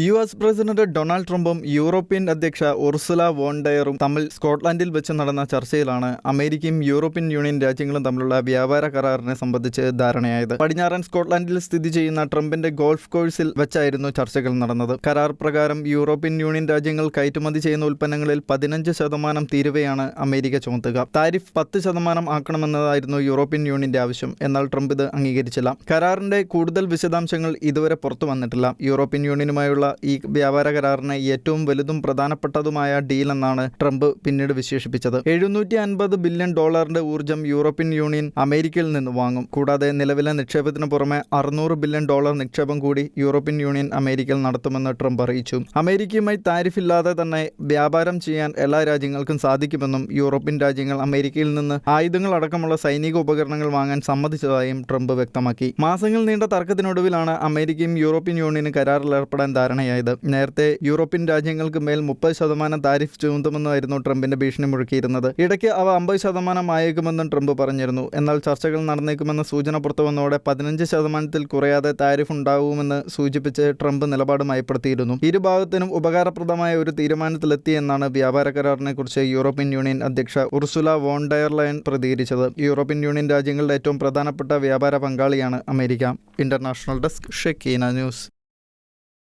U S president Donald ട്രംപും European അധ്യക്ഷ Ursula വോണ്ടയറും തമ്മിൽ സ്കോട്ട്ലൻഡിൽ വെച്ച് നടന്ന ചർച്ചയിലാണ് അമേരിക്കയും യൂറോപ്യൻ യൂണിയൻ രാജ്യങ്ങളും തമ്മിലുള്ള വ്യാപാര കരാറിനെ സംബന്ധിച്ച് ധാരണയായത്. പടിഞ്ഞാറൻ സ്കോട്ട്ലൻഡിൽ സ്ഥിതി ചെയ്യുന്ന ട്രംപിന്റെ ഗോൾഫ് കോഴ്സിൽ വെച്ചായിരുന്നു ചർച്ചകൾ നടന്നത്. കരാർ പ്രകാരം യൂറോപ്യൻ യൂണിയൻ രാജ്യങ്ങൾ കയറ്റുമതി ചെയ്യുന്ന ഉൽപ്പന്നങ്ങളിൽ പതിനഞ്ച് ശതമാനം തീരുവയാണ് അമേരിക്ക ചുമത്തുക. താരിഫ് പത്ത് ശതമാനം ആക്കണമെന്നതായിരുന്നു യൂറോപ്യൻ യൂണിയന്റെ ആവശ്യം. എന്നാൽ ട്രംപ് ഇത് അംഗീകരിച്ചില്ല. കരാറിന്റെ കൂടുതൽ വിശദാംശങ്ങൾ ഇതുവരെ പുറത്തു വന്നിട്ടില്ല. യൂറോപ്യൻ യൂണിയനുമായുള്ള ഈ വ്യാപാര കരാറിനെ ഏറ്റവും വലുതും പ്രധാനപ്പെട്ടതുമായ ഡീൽ എന്നാണ് ട്രംപ് പിന്നീട് വിശേഷിപ്പിച്ചത്. എഴുന്നൂറ്റി അൻപത് ബില്യൺ ഡോളറിന്റെ ഊർജം യൂറോപ്യൻ യൂണിയൻ അമേരിക്കയിൽ നിന്ന് വാങ്ങും. കൂടാതെ നിലവിലെ നിക്ഷേപത്തിന് പുറമെ അറുന്നൂറ് ബില്യൺ ഡോളർ നിക്ഷേപം കൂടി യൂറോപ്യൻ യൂണിയൻ അമേരിക്കയിൽ നടത്തുമെന്ന് ട്രംപ് അറിയിച്ചു. അമേരിക്കയുമായി താരിഫില്ലാതെ തന്നെ വ്യാപാരം ചെയ്യാൻ എല്ലാ രാജ്യങ്ങൾക്കും സാധിക്കുമെന്നും യൂറോപ്യൻ രാജ്യങ്ങൾ അമേരിക്കയിൽ നിന്ന് ആയുധങ്ങൾ അടക്കമുള്ള സൈനിക ഉപകരണങ്ങൾ വാങ്ങാൻ സമ്മതിച്ചതായും ട്രംപ് വ്യക്തമാക്കി. മാസങ്ങൾ നീണ്ട തർക്കത്തിനൊടുവിലാണ് അമേരിക്കയും യൂറോപ്യൻ യൂണിയനും കരാറിൽ ഏർപ്പെടാൻ ധാരണയായത് നേരത്തെ യൂറോപ്യൻ രാജ്യങ്ങൾക്ക് മേൽ മുപ്പത് ശതമാനം താരിഫ് ചുമത്തുമെന്നായിരുന്നു ട്രംപിന്റെ ഭീഷണി മുഴക്കിയിരുന്നത്. ഇടയ്ക്ക് അവ അമ്പത് ശതമാനം ആയേക്കുമെന്നും ട്രംപ് പറഞ്ഞിരുന്നു. എന്നാൽ ചർച്ചകൾ നടന്നേക്കുമെന്ന സൂചന പുറത്തുവന്നതോടെ പതിനഞ്ച് ശതമാനത്തിൽ കുറയാതെ താരിഫ് ഉണ്ടാകുമെന്ന് സൂചിപ്പിച്ച് ട്രംപ് നിലപാട് മയപ്പെടുത്തിയിരുന്നു ഇരുഭാഗത്തിനും ഉപകാരപ്രദമായ ഒരു തീരുമാനത്തിലെത്തിയെന്നാണ് വ്യാപാര കരാറിനെക്കുറിച്ച് യൂറോപ്യൻ യൂണിയൻ അധ്യക്ഷ ഉർസുല വോണ്ടയർലൈൻ പ്രതികരിച്ചത്. യൂറോപ്യൻ യൂണിയൻ രാജ്യങ്ങളുടെ ഏറ്റവും പ്രധാനപ്പെട്ട വ്യാപാര പങ്കാളിയാണ് America. International desk Shekeena news.